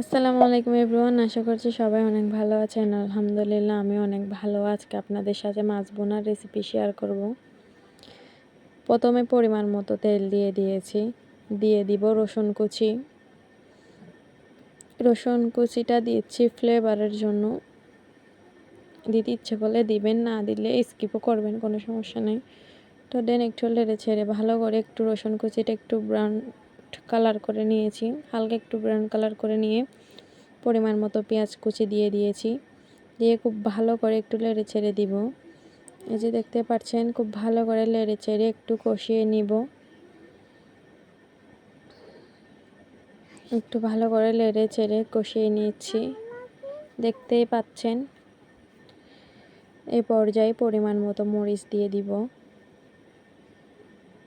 আসসালামু আলাইকুম এভরিওয়ান, আশা করছি সবাই অনেক ভালো আছেন। আলহামদুলিল্লাহ আমি অনেক ভালো আজকে আপনাদের সাথে মাছ বোনার রেসিপি শেয়ার করব। প্রথমে পরিমাণ মতো তেল দিয়ে দিয়েছি। দিয়ে দিব রসুন কুচি। রসুন কুচিটা দিচ্ছি ফ্লেভারের জন্য। দিতে ইচ্ছে করলে দিবেন, না দিলে স্কিপও করবেন, কোনো সমস্যা নেই। তো দেন একটু লেড়ে ছেড়ে ভালো করে একটু রসুন কুচিটা একটু ব্রাউন কালার করে নিয়েছি। হালকা একটু ব্রাউন কালার করে নিয়ে পরিমাণ মতো পেঁয়াজ কুচি দিয়ে দিয়েছি। দিয়ে খুব ভালো করে একটু লেড়ে ছেড়ে দিব। এই যে দেখতে পাচ্ছেন, খুব ভালো করে লেড়ে ছেড়ে একটু কষিয়ে নিব। একটু ভালো করে লেড়ে ছেড়ে কষিয়ে নিচ্ছি। দেখতেই পাচ্ছেন এই পর্যায়ে পরিমাণ মতো মরিচ দিয়ে দিব।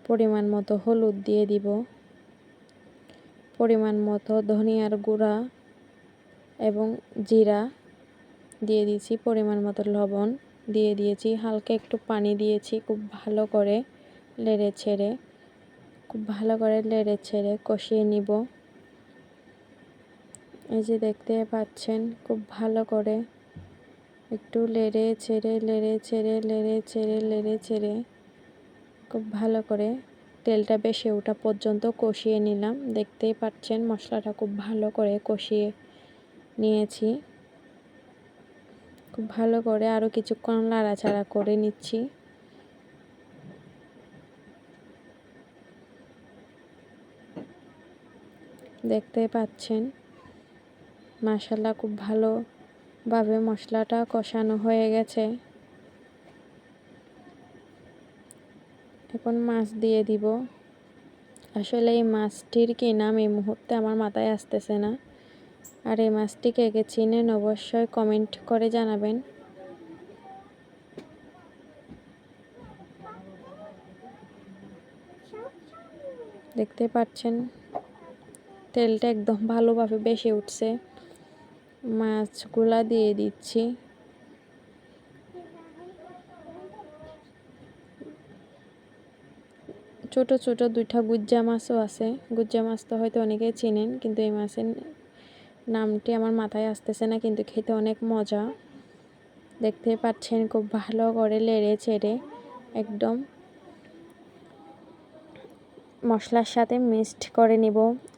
পরিমাণ মতো হলুদ দিয়ে দিব। পরিমাণ মতো ধনিয়ার গুঁড়া এবং জিরা দিয়ে দিয়েছি, পরিমাণ মতো লবণ দিয়ে দিয়েছি। হালকা একটু পানি দিয়েছি খুব ভালো করে লেড়ে ছেড়ে, খুব ভালো করে লেড়ে ছেড়ে কষিয়ে নিব। এই যে দেখতে পাচ্ছেন, খুব ভালো করে একটু লেড়ে ছেড়ে লেড়ে ছেড়ে লেড়ে ছেড়ে লেড়ে ছেড়ে খুব ভালো করে তেলটা বেশি ওঠা পর্যন্ত কষিয়ে নিলাম। দেখতেই পাচ্ছেন, মশলাটা খুব ভালো করে কষিয়ে নিয়েছি। খুব ভালো করে আরও কিছুক্ষণ নাড়াচাড়া করে নিচ্ছি। দেখতে পাচ্ছেন মাসাল্লা খুব ভালোভাবে মশলাটা কষানো হয়ে গেছে। এখন মাছ দিয়ে দিব। আসলে এই মাছটির কি নাম এই মুহূর্তে আমার মাথায় আসতেছে না। আর এই মাছটি কে কে চিনেন অবশ্যই কমেন্ট করে জানাবেন। দেখতে পাচ্ছেন, তেলটা একদম ভালোভাবে বেশি উঠছে। মাছগুলা দিয়ে দিচ্ছি। ছোট ছোট দুইটা গুজ্জা মাছও আছে। গুজ্জা মাছ তো হয়তো অনেকেই চেনেন, কিন্তু এই মাছের নামটি আমার মাথায় আসতেছে না, কিন্তু খেতে অনেক মজা। দেখতে পাচ্ছেন খুব ভালো করে লেড়ে ছেড়ে একদম মশলার সাথে মিক্সড করে নিব।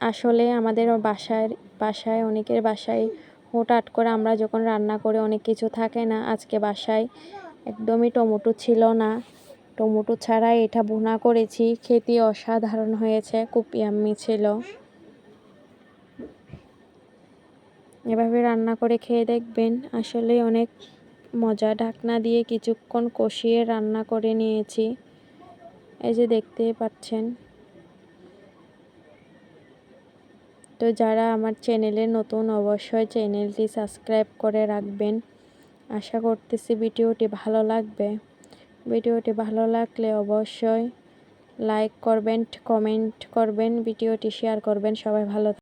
আসলে আমাদের বাসায় বাসায়, অনেকের বাসায় হঠাৎ করে আমরা যখন রান্না করে অনেক কিছু থাকে না, আজকে বাসায় একদমই টমেটো ছিল না। টমেটো ছাড়া এটা বোনা করেছি। খেতে অসাধারণ হয়েছে, খুব ইয়াম্মি ছিল। এভাবে রান্না করে খেয়ে দেখবেন, আসলে অনেক মজা। ঢাকনা দিয়ে কিছুক্ষণ কষিয়ে রান্না করে নিয়েছি। এই যে দেখতে পাচ্ছেন। তো যারা আমার চ্যানেলে নতুন, অবশ্যই চ্যানেলটি সাবস্ক্রাইব করে রাখবেন। আশা করতেছি ভিডিওটি ভালো লাগবে। ভিডিওটি ভালো লাগলে অবশ্যই লাইক করবেন কমেন্ট করবেন ভিডিওটি শেয়ার করবেন। সবাই ভালো